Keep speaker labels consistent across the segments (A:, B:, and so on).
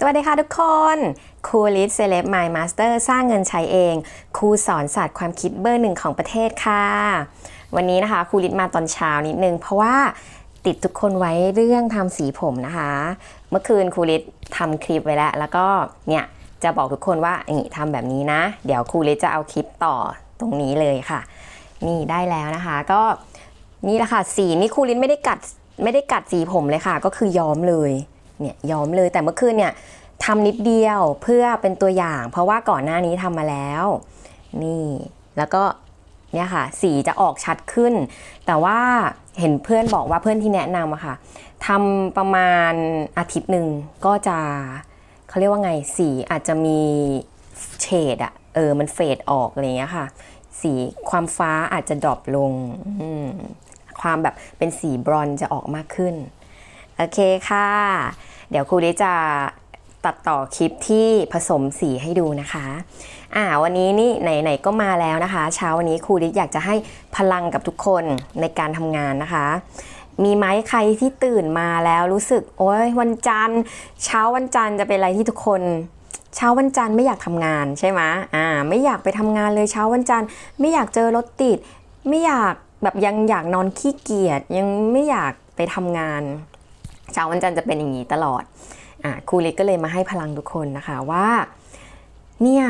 A: สวัสดีค่ะทุกคนครูลิสเซเลบไมล์มาสเตอร์สร้างเงินใช้เอง ครูสอนศาสตร์ความคิดเบอร์หนึ่งของประเทศค่ะ วันนี้นะคะครูลิสมาตอนเช้านิดนึง เพราะว่าติดทุกคนไว้เรื่องทำสีผมนะคะ เมื่อคืนครูลิสทำคลิปไว้แล้ว แล้วก็เนี่ยจะบอกทุกคนว่านี่ทำแบบนี้นะ เดี๋ยวครูลิสจะเอาคลิปต่อตรงนี้เลยค่ะ นี่ได้แล้วนะคะ ก็นี่แหละค่ะสีนี่ครูลิสไม่ได้กัดไม่ได้กัดสีผมเลยค่ะ ก็คือย้อมเลย เนี่ยย้อมเลยแต่เมื่อคืนเนี่ยทำนิดเดียวเพื่อเป็นตัวอย่าง เพราะว่าก่อนหน้านี้ทำมาแล้ว นี่แล้วก็เนี่ยค่ะ สีจะออกชัดขึ้น แต่ว่าเห็นเพื่อนบอกว่าเพื่อนที่แนะนำอะค่ะทำประมาณอาทิตย์หนึ่งก็จะเขาเรียกว่าไงสีอาจจะมีเฉดอะเออมันเฟดออกอะไรอย่างเงี้ยค่ะ สีความฟ้าอาจจะดรอปลงความแบบเป็นสีบรอนจะออกมากขึ้น โอเคค่ะ เดี๋ยวครูลิจะตัดต่อคลิปที่ผสมสีให้ดูนะคะ อ่า วันนี้นี่ไหนๆก็มาแล้วนะคะ เช้าวันนี้ครูลิอยากจะให้พลังกับทุกคนในการทำงานนะคะ มีไหมใครที่ตื่นมาแล้วรู้สึก โอ้ยวันจันทร์ เช้าวันจันทร์จะเป็นอะไรที่ทุกคนเช้าวันจันทร์ไม่อยากทำงานใช่ไหมอ่า ไม่อยากไปทำงานเลยเช้าวันจันทร์ ไม่อยากเจอรถติด ไม่อยากแบบยังอยากนอนขี้เกียจยังไม่อยากไปทำงาน เช้าวันจันทร์จะเป็นอย่างนี้ตลอดอะครูเล็กก็เลยมาให้พลังทุกคนนะคะว่าเนี่ย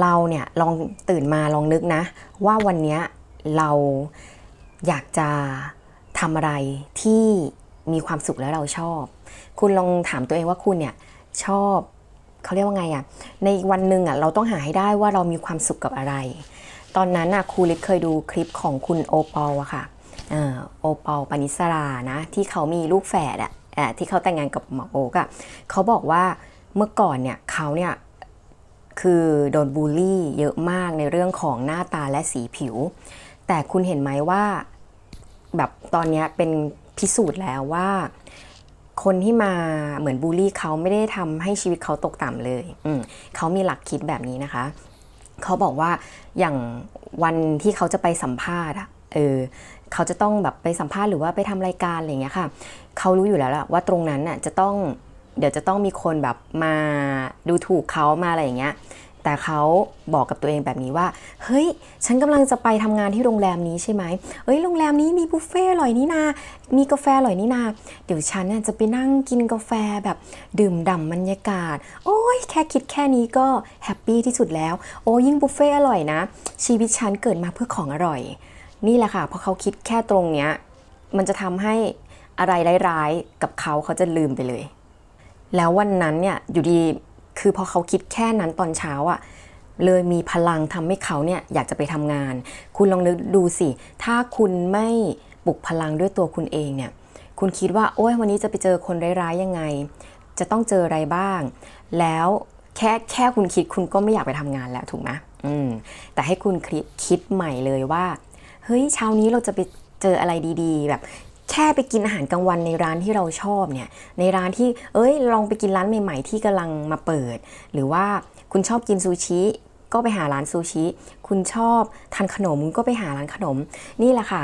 A: เราเนี่ยลองตื่นมาลองนึกนะ ว่าวันเนี้ยเราอยากจะทำอะไรที่มีความสุขแล้วเราชอบ คุณลองถามตัวเองว่าคุณเนี่ยชอบเขาเรียกว่าไงอะในวันหนึ่งอะเราต้องหาให้ได้ว่าเรามีความสุขกับอะไร ตอนนั้นอะครูเล็กเคยดูคลิปของคุณโอปอลอะค่ะ เอ่อโอปอลปานิสรานะที่เขามีลูกแฝดอะอะที่เขาแต่งงานกับหมอโอ๊กอะเขาบอกว่าเมื่อก่อนเนี่ยเขาเนี่ยคือโดนบูลลี่เยอะมากในเรื่องของหน้าตาและสีผิว แต่คุณเห็นไหมว่าแบบตอนนี้เป็นพิสูจน์แล้วว่า คนที่มาเหมือนบูลลี่เขาไม่ได้ทำให้ชีวิตเขาตกต่ำเลยอืเขามีหลักคิดแบบนี้นะคะ เขาบอกว่าอย่างวันที่เขาจะไปสัมภาษณ์อะเออ เขาจะต้องแบบไปสัมภาษณ์หรือว่าไปทำรายการอะไรเงี้ยค่ะ เขารู้อยู่แล้วละว่าตรงนั้นน่ะจะต้องเดี๋ยวจะต้องมีคนแบบมาดูถูกเขามาอะไรอย่างเงี้ย แต่เขาบอกกับตัวเองแบบนี้ว่า เฮ้ย ฉันกำลังจะไปทำงานที่โรงแรมนี้ใช่ไหมเอ้ย โรงแรมนี้มีบุฟเฟ่ต์อร่อยนี่นา มีกาแฟอร่อยนี่นา เดี๋ยวฉันน่ะจะไปนั่งกินกาแฟแบบดื่มด่ำบรรยากาศ โอ้ย แค่คิดแค่นี้ก็แฮปปี้ที่สุดแล้ว โอ้ยิ่งบุฟเฟ่ต์อร่อยนะ ชีวิตฉันเกิดมาเพื่อของอร่อย นี่แหละค่ะพอเขาคิดแค่ตรงเนี้ยมันจะทำให้อะไรร้ายๆกับเขาเขาจะลืมไปเลย แล้ววันนั้นเนี่ยอยู่ดีคือพอเขาคิดแค่นั้นตอนเช้าอะ่ะเลยมีพลังทำให้เขาเนี่ยอยากจะไปทำงาน คุณลองนึกดูสิ ถ้าคุณไม่ปลุกพลังด้วยตัวคุณเองเนี่ย คุณคิดว่าโอ้ยวันนี้จะไปเจอคนร้ายๆยังไง จะต้องเจออะไรบ้าง แล้วแค่แค่คุณคิดคุณก็ไม่อยากไปทำงานแล้วถูกไหมอืมแต่ให้คุณคิดคิดใหม่เลยว่า เฮ้ยเช้านี้เราจะไปเจออะไรดีๆ แบบแค่ไปกินอาหารกลางวันในร้านที่เราชอบเนี่ย ในร้านที่เอ้ยลองไปกินร้านใหม่ ๆ ที่กำลังมาเปิด หรือว่าคุณชอบกินซูชิก็ไปหาร้านซูชิ คุณชอบทานขนมก็ไปหาร้านขนม นี่แหละค่ะ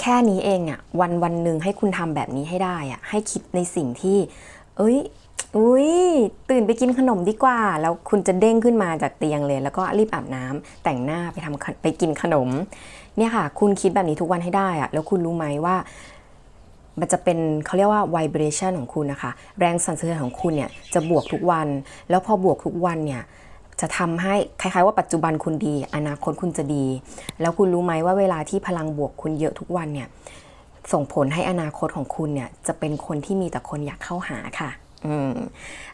A: แค่นี้เองอะวันวันหนึ่งให้คุณทำแบบนี้ให้ได้อะให้คิดในสิ่งที่ เอ้ยอุ้ยตื่นไปกินขนมดีกว่า แล้วคุณจะเด้งขึ้นมาจากเตียงเลย แล้วก็รีบอาบน้ำแต่งหน้าไปทำไปกินขนม เนี่ยค่ะ คุณคิดแบบนี้ทุกวันให้ได้อะแล้วคุณรู้ไหมว่า มันจะเป็นเขาเรียกว่า vibration ของคุณนะคะ แรงสั่นสะเทือนของคุณเนี่ยจะบวกทุกวัน แล้วพอบวกทุกวันเนี่ยจะทำให้คล้ายๆว่าปัจจุบันคุณดี อนาคตคุณจะดี แล้วคุณรู้ไหมว่าเวลาที่พลังบวกคุณเยอะทุกวันเนี่ยส่งผลให้อนาคตของคุณเนี่ยจะเป็นคนที่มีแต่คนอยากเข้าหาค่ะอืม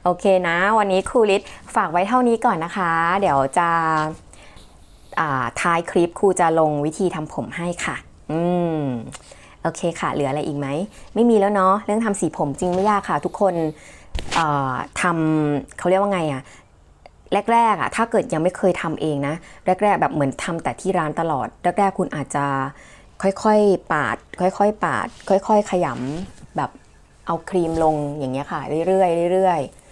A: โอเคนะ วันนี้ครูลิศฝากไว้เท่านี้ก่อนนะคะ เดี๋ยวจะ ท้ายคลิปครูจะลงวิธีทำผมให้ค่ะ อืมโอเคค่ะ เหลืออะไรอีกไหม ไม่มีแล้วเนาะ เรื่องทำสีผมจริงไม่ยากค่ะ ทุกคนทำเขาเรียกว่าไงอะแรกๆอะถ้าเกิดยังไม่เคยทำเองนะ แรก ๆ แบบเหมือนทำแต่ที่ร้านตลอด แรก ๆ คุณอาจจะค่อยๆ ปาด ค่อยๆ ปาด ค่อย ๆ ขยำแบบเอาครีมลงอย่างเงี้ยค่ะ เรื่อยๆเรื่อยๆ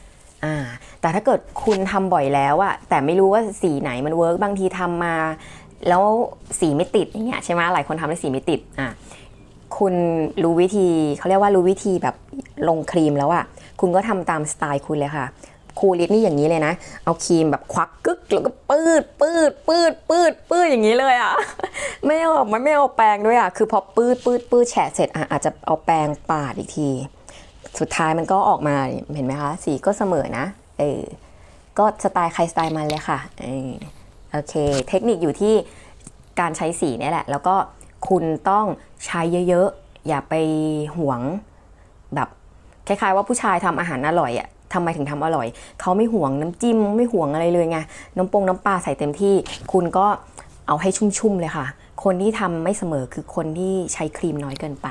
A: อ่าแต่ถ้าเกิดคุณทำบ่อยแล้วอะแต่ไม่รู้ว่าสีไหนมันเวิร์กบางทีทำมา แล้วสีไม่ติดอย่างเงี้ยใช่ไหมหลายคนทำแล้วสีไม่ติดอะคุณรู้วิธีเขาเรียกว่ารู้วิธีแบบลงครีมแล้วอะคุณก็ทำตามสไตล์คุณเลยค่ะครูลิศนี่อย่างนี้เลยนะ เอาครีมแบบควักกึกแล้วก็ปืดปืดปืดปืดปืดอย่างนี้เลยอะ่ะ ไม่เอามันไม่เอาแปรงด้วยอะ่ะ คือพอปืดปืดปืดแฉะเสร็จอะอาจจะเอาแปรงปาดอีกที สุดท้ายมันก็ออกมาเห็นไหมคะ สีก็เสมอนะเออก็สไตล์ใครสไตล์มันเลยค่ะเออโอเค เทคนิคอยู่ที่การใช้สีนี่แหละ แล้วก็คุณต้องใช้เยอะๆ อย่าไปหวงแบบคล้ายๆว่าผู้ชายทำอาหารอร่อยอะทำไมถึงทำอร่อย เขาไม่หวงน้ำจิ้มไม่หวงอะไรเลยไง น้ำปงน้ำปลาใส่เต็มที่ คุณก็เอาให้ชุ่มๆเลยค่ะ คนที่ทำไม่เสมอคือคนที่ใช้ครีมน้อยเกินไป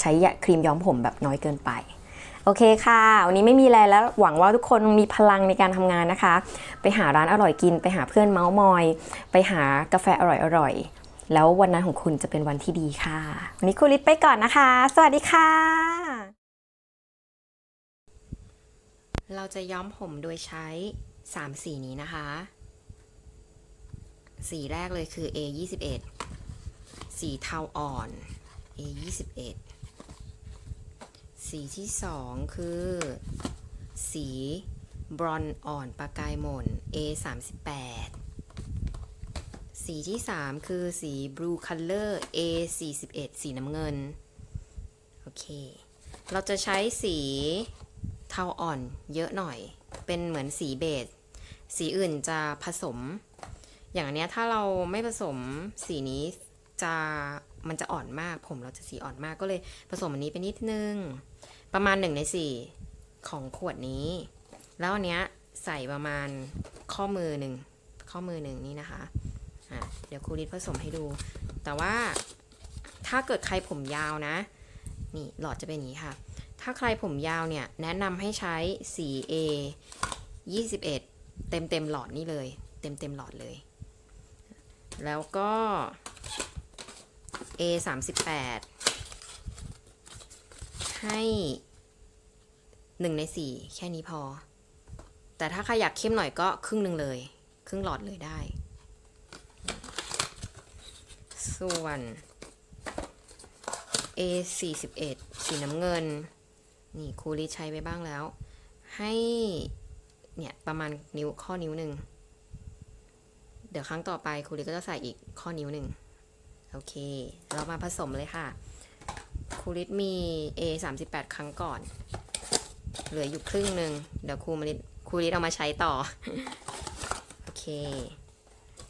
A: ใช้ครีมย้อมผมแบบน้อยเกินไป โอเคค่ะ วันนี้ไม่มีอะไรแล้วหวังว่าทุกคนมีพลังในการทำงานนะคะ ไปหาร้านอร่อยกิน ไปหาเพื่อนเมาส์มอย ไปหากาแฟอร่อยๆ แล้ววันนั้นของคุณจะเป็นวันที่ดีค่ะ วันนี้ครูลิศไปก่อนนะคะ สวัสดีค่ะ เราจะย้อมผมโดยใช้ 3 สีนี้นะคะ สีแรกเลยคือ A 21สีเทาอ่อน A 21 สีที่2คือ สีบรอนอ่อนประกายหม่น A 38สีที่3คือสี Blue Color A 41สีน้ำเงิน โอเค เราจะใช้สีเทาอ่อนเยอะหน่อย เป็นเหมือนสีเบส สีอื่นจะผสม อย่างนเนี้ยถ้าเราไม่ผสมสีนี้จะ มันจะอ่อนมาก ผมเราจะสีอ่อนมากก็เลยผสมอันนี้ไปนิดนึง ประมาณหนึ่งในสี่ของขวดนี้ แล้วอันเนี้ยใส่ประมาณข้อมือหนึ่งข้อมือหนึ่งนี่นะคะะเดี๋ยวครูริดผสมให้ดู แต่ว่าถ้าเกิดใครผมยาวนะ นี่หลอดจะเป็นอย่างนี้ค่ะ ถ้าใครผมยาวเนี่ย แนะนำให้ใช้สี A 21 เต็มเต็มหลอดนี่เลย เต็มเต็มหลอดเลย แล้วก็ A 38ให้หนึ่งในสี่แค่นี้พอ แต่ถ้าใครอยากเข้มหน่อยก็ครึ่งหนึ่งเลย ครึ่งหลอดเลยได้ ส่วน A 41สีน้ำเงิน นี่ครูริใช้ไปบ้างแล้ว ให้ เนี่ย ประมาณนิ้วข้อนิ้วหนึ่ง เดี๋ยวครั้งต่อไปครูริก็จะใส่อีกข้อนิ้วหนึ่ง โอเค เรามาผสมเลยค่ะครูริมี A 38 ครั้งก่อน เหลืออยู่ครึ่งหนึ่งเดี๋ยวครูมาริครูริเอามาใช้ต่อ โอเค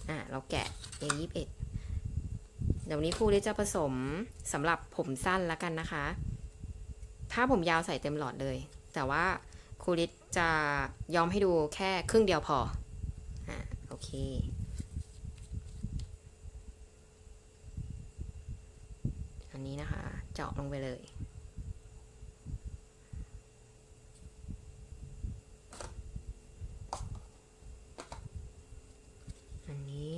A: อะ เราแกะ A 21เดี๋ยววันนี้ครูริจะผสมสำหรับผมสั้นแล้วกันนะคะ ถ้าผมยาวใส่เต็มหลอดเลย แต่ว่าครูริจะยอมให้ดูแค่ครึ่งเดียวพอ อะ โอเค อันนี้นะคะ เจาะลงไปเลย อันนี้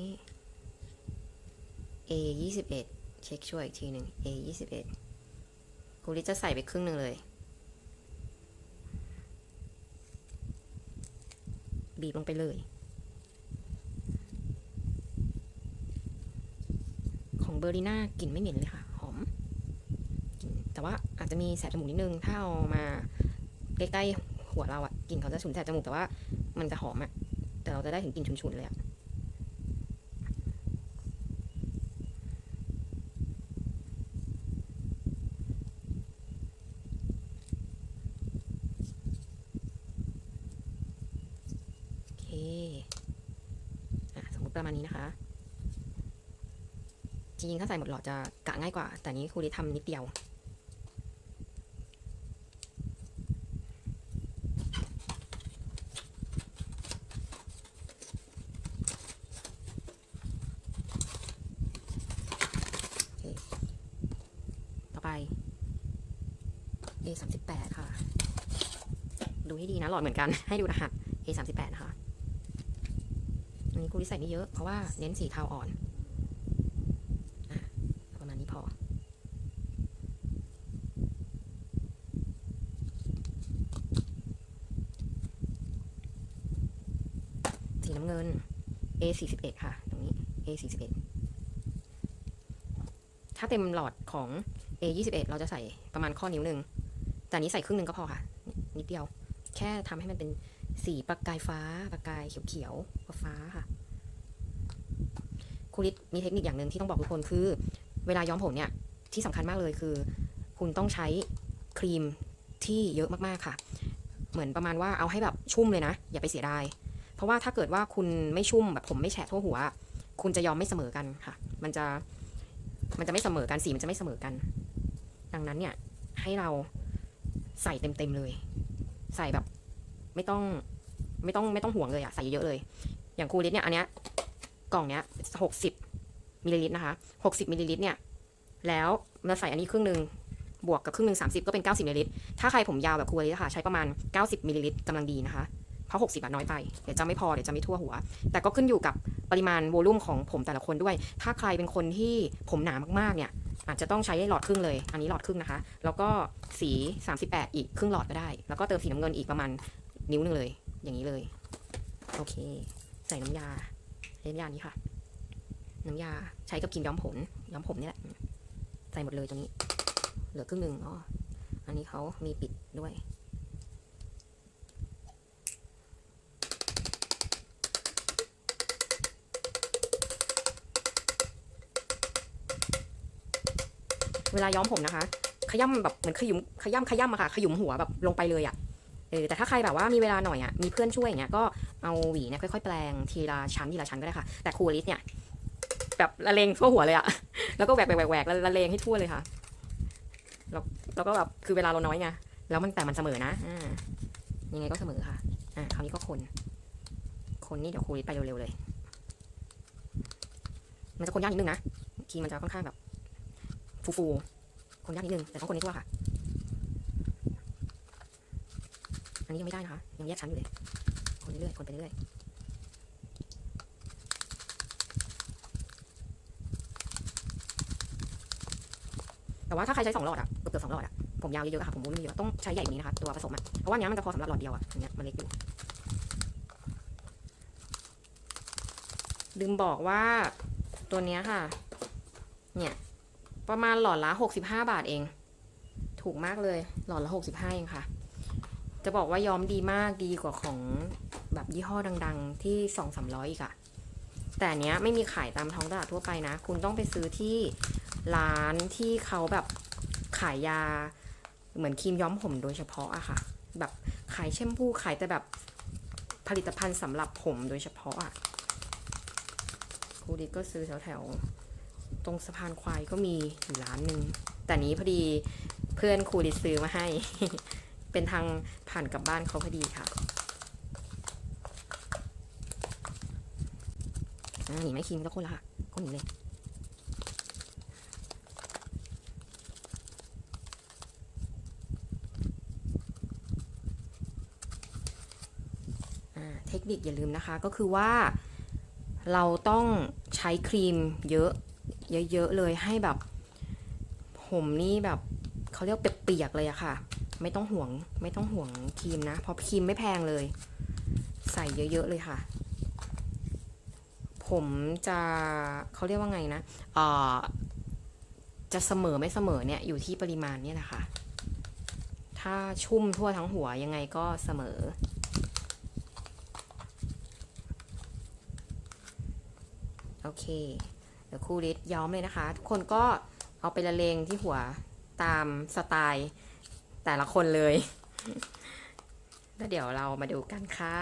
A: A ยี่สิบเอ็ดเช็คช่วยอีกทีหนึ่ง A ยี่สิบเอ็ดกูริจะใส่ไปครึ่งหนึ่งเลย บีบลงไปเลยของเบอร์ลิน่ากลิ่นไม่เหม็นเลยค่ะ แต่ว่าอาจจะมีแสบจมูกนิดนึง ถ้าเอามาใกล้ๆหัวเราอะกลิ่นเขาจะฉุนแสบจมูกแต่ว่ามันจะหอมอะแต่เราจะได้ถึงกลิ่นฉุนๆเลยอะโอเคอะสมมติประมาณนี้นะคะ จริงๆ ถ้าใส่หมดหลอดจะกะง่ายกว่า แต่นี้ครูดิทำนิดเดียว โอเค ต่อไป A สามสิบแปดค่ะ ดูให้ดีนะหลอดเหมือนกัน ให้ดูรหัส A สามสิบแปดนะคะ อันนี้ครูที่ใส่ไม่เยอะ เพราะว่าเน้นสีเทาอ่อนอประมาณนี้พอ สีน้ำเงิน A สี่สิบเอ็ดค่ะ ตรงนี้ A สี่สิบเอ็ดถ้าเต็มหลอดของ A ยี่สิบเอ็ดเราจะใส่ประมาณข้อนิ้วหนึ่ง แต่อันนี้ใส่ครึ่งหนึ่งก็พอค่ะ นิดเดียว
B: แค่ทำให้มันเป็นสีประกายฟ้า ประกายเขียวๆฟ้าค่ะครูริดมีเทคนิคอย่างหนึ่งที่ต้องบอกทุกคนคือ เวลาย้อมผมเนี่ยที่สำคัญมากเลยคือ คุณต้องใช้ครีมที่เยอะมากๆค่ะ เหมือนประมาณว่าเอาให้แบบชุ่มเลยนะ อย่าไปเสียดายเพราะว่าถ้าเกิดว่าคุณไม่ชุ่มแบบผมไม่แฉะทั่วหัว คุณจะยอมไม่เสมอกันค่ะ มันจะมันจะไม่เสมอกันสีมันจะไม่เสมอกัน ดังนั้นเนี่ยให้เรา ใส่เต็มๆเลย ใส่แบบ ไม่ต้องไม่ต้องไม่ต้องห่วงเลยอะใส่เยอะเลย อย่างครูลิตเนี่ยอันเนี้ยกล่องเนี้ยหกสิบมิลลิลิตรนะคะหกสิบมิลลิลิตรเนี่ย แล้วมาใส่อันนี้ครึ่งหนึ่งบวกกับครึ่งหนึ่งสามสิบก็เป็นเก้าสิบมิลลิลิตรถ้าใครผมยาวแบบครูลิตค่ะใช้ประมาณเก้าสิบมิลลิลิตรกำลังดีนะคะเพราะหกสิบน้อยไป เดี๋ยวจะไม่พอเดี๋ยวจะไม่ทั่วหัว แต่ก็ขึ้นอยู่กับปริมาณโวลูมของผมแต่ละคนด้วย ถ้าใครเป็นคนที่ผมหนามากๆเนี่ย อาจจะต้องใช้หลอดครึ่งเลย อันนี้หลอดครึ่งนะคะ แล้วก็สี 38 อีกครึ่งหลอดก็ได้ แล้วก็เติมสีน้ำเงินอีกประมาณนิ้วหนึงเลย อย่างนี้เลย โอเค ใส่น้ำยาใช้น้ำยานี้ค่ะ น้ำยาใช้กับกินย้อมผมย้อมผมนี่แหละ ใส่หมดเลยตรงนี้ เหลือครึ่งหนึ่งอ๋ออันนี้เขามีปิดด้วย เวลาย้อมผมนะคะ ขย้ำแบบเหมือนขยุมขย้ำขย้ำอะค่ะ ขยุมหัวแบบลงไปเลยอะเออแต่ถ้าใครแบบว่ามีเวลาหน่อยอะมีเพื่อนช่วยอย่างเงี้ยก็เอาหวีเนี่ยค่อยๆแปลงทีละชั้นทีละชั้นก็ได้ค่ะ แต่ครูอลิสเนี่ยแบบละเลงทั่วหัวเลยอะแล้วก็แหวกแหวกแหวกละเลงให้ทั่วเลยค่ะแล้วแล้วก็แบบคือเวลาเราน้อยไงแล้วมันแต่มันเสมอนะอ่ายังไงก็เสมอค่ะอ่าคราวนี้ก็คน คนนี่เดี๋ยวครูอลิสไปเร็วๆเลย มันจะคนยากนิดนึงนะคีมมันจะค่อนข้างแบบ ฟูๆคนยากนิดนึง แต่ต้องคนให้ทั่วค่ะ อันนี้ยังไม่ได้นะคะ ยังแยกชั้นอยู่เลย คนเรื่อยๆ คนไปเรื่อยแต่ว่าถ้าใครใช้สองหลอดอะเกือบๆสองหลอดอะผมยาวเยอะๆค่ะ ผมบูมไม่เยอะต้องใช้ใหญ่กว่านี้นะคะ ตัวผสมอะเพราะว่านเนี้ยมันจะพอสำหรับหลอดเดียวอะอันเนี้ยมันเล็กอยู่ลืมบอกว่าตัวเนี้ยค่ะ เนี่ย ประมาณหลอดละ65 บาทเอง ถูกมากเลย หลอดละ 65 เองค่ะ จะบอกว่าย้อมดีมากดีกว่าของแบบยี่ห้อดัง ๆ ที่ 2 3 0 0 อีกอะแต่เนี้ยไม่มีขายตามท้องตลาดทั่วไปนะ คุณต้องไปซื้อที่ร้านที่เขาแบบขายยาเหมือนครีมย้อมผมโดยเฉพาะอะค่ะ แบบขายแชมพูขายแต่แบบผลิตภัณฑ์สำหรับผมโดยเฉพาะอะครูดิก็ซื้อแถวๆ ตรงสะพานควายก็มีอยู่ร้านหนึ่งแต่นี้พอดีเพื่อนครูดิซื้อมาให้ เป็นทางผ่านกลับบ้านเขาพอดีค่ะหนีไม่คิมก็คนละค่ะคนหนีเลยเทคนิคอย่าลืมนะคะก็คือว่าเราต้องใช้ครีมเยอะ เยอะๆเลยให้แบบ ผมนี่แบบเขาเรียกเปียกๆเลยอะค่ะ ไม่ต้องห่วงไม่ต้องห่วงครีมนะ เพราะครีมไม่แพงเลย ใส่เยอะๆเลยค่ะ ผมจะเขาเรียกว่าไงนะเอ่อจะเสมอไม่เสมอเนี่ยอยู่ที่ปริมาณเนี่ยแหละคะ ถ้าชุ่มทั่วทั้งหัวยังไงก็เสมอ โอเค เดี๋ยวครูริดย้อมเลยนะคะ ทุกคนก็เอาไปละเลงที่หัวตามสไตล์แต่ละคนเลย แล้วเดี๋ยวเรามาดูกันค่ะ